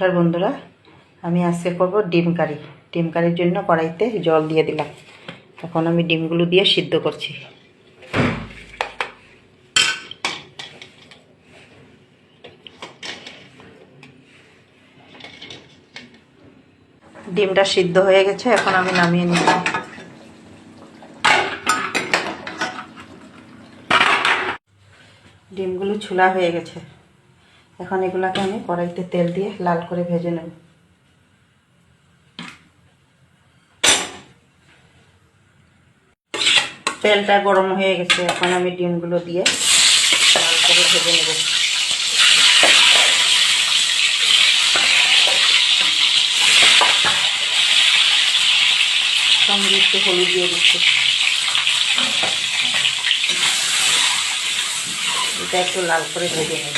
নমস্কার বন্ধুরা, আমি আজকে করব ডিম কারি। ডিম কারির জন্য কড়াইতে জল দিয়ে দিলাম। এখন আমি ডিমগুলো দিয়ে সিদ্ধ করছি। ডিমটা সিদ্ধ হয়ে গেছে, এখন আমি নামিয়ে নিলাম ডিমগুলো ছোলা হয়ে গেছে। এখন এগুলাকে আমি কড়াইতে তেল দিয়ে লাল করে ভেজে নেব। তেলটা গরম হয়ে গেছে, এখন আমি ডিমগুলো দিয়ে লাল করে ভেজে নেব। হলুদ দিয়ে দিচ্ছি। এটা একটু লাল করে ভেজে নেব।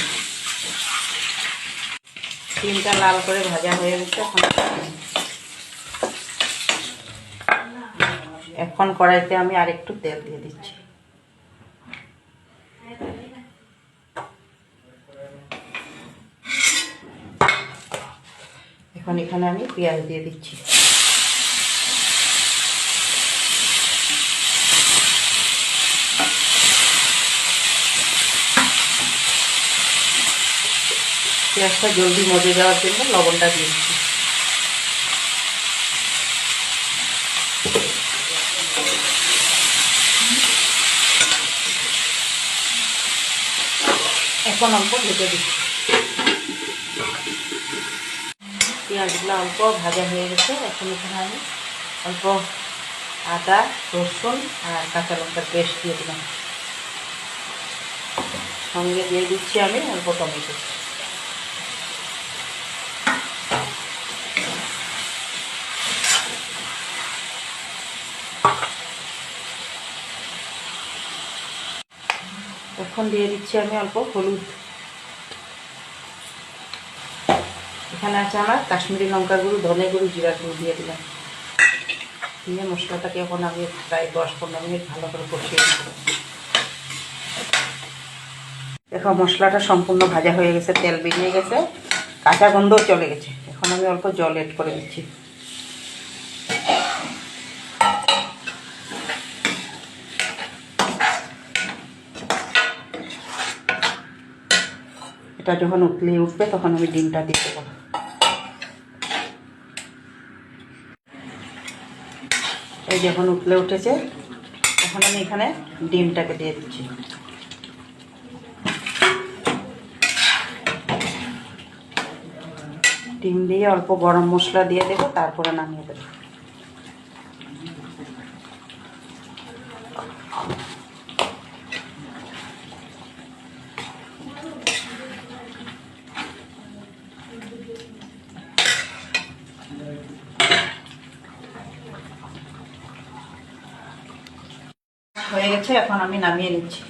ডিমটা লাল করে ভাজা হয়ে গেছে এখন। এখন কড়াইতে আমি আরেকটু তেল দিয়ে দিচ্ছি। এখন এখানে আমি পেঁয়াজ দিয়ে দিচ্ছি। পেঁয়াজটা জলদি মজে যাওয়ার জন্য লবণটা দিচ্ছি। এখন অল্প ভেজে দিচ্ছি। পেঁয়াজগুলো অল্প ভাজা হয়ে গেছে। এখন এখানে আমি অল্প আদা, রসুন আর কাঁচা লঙ্কার পেস্ট দিয়ে দিলাম। সঙ্গে দিয়ে দিচ্ছি আমি অল্প টমেটো। এখন দিয়ে দিচ্ছি আমি অল্প হলুদ। এখানে আছে আমার কাশ্মীরি লঙ্কা গুঁড়ো, ধনে গুঁড়ো, জিরা গুঁড়ো দিয়ে দিলাম। দিয়ে মশলাটাকে এখন আমি প্রায় দশ পনেরো মিনিট ভালো করে কষিয়ে নেব। দেখো, মশলাটা সম্পূর্ণ ভাজা হয়ে গেছে, তেল বেরিয়ে গেছে, কাঁচা গন্ধও চলে গেছে। এখন আমি অল্প জল এড করে দিচ্ছি। এটা যখন উতলে উঠবে, তখন আমি ডিমটা দিয়ে দেবো। এই যখন উতলে উঠেছে, তখন আমি এখানে ডিমটাকে দিয়ে দিচ্ছি। ডিম দিয়ে অল্প গরম মশলা দিয়ে দেবো, তারপরে নামিয়ে দেবো। হয়ে গেছে এখন আমি নামিয়ে নিচ্ছি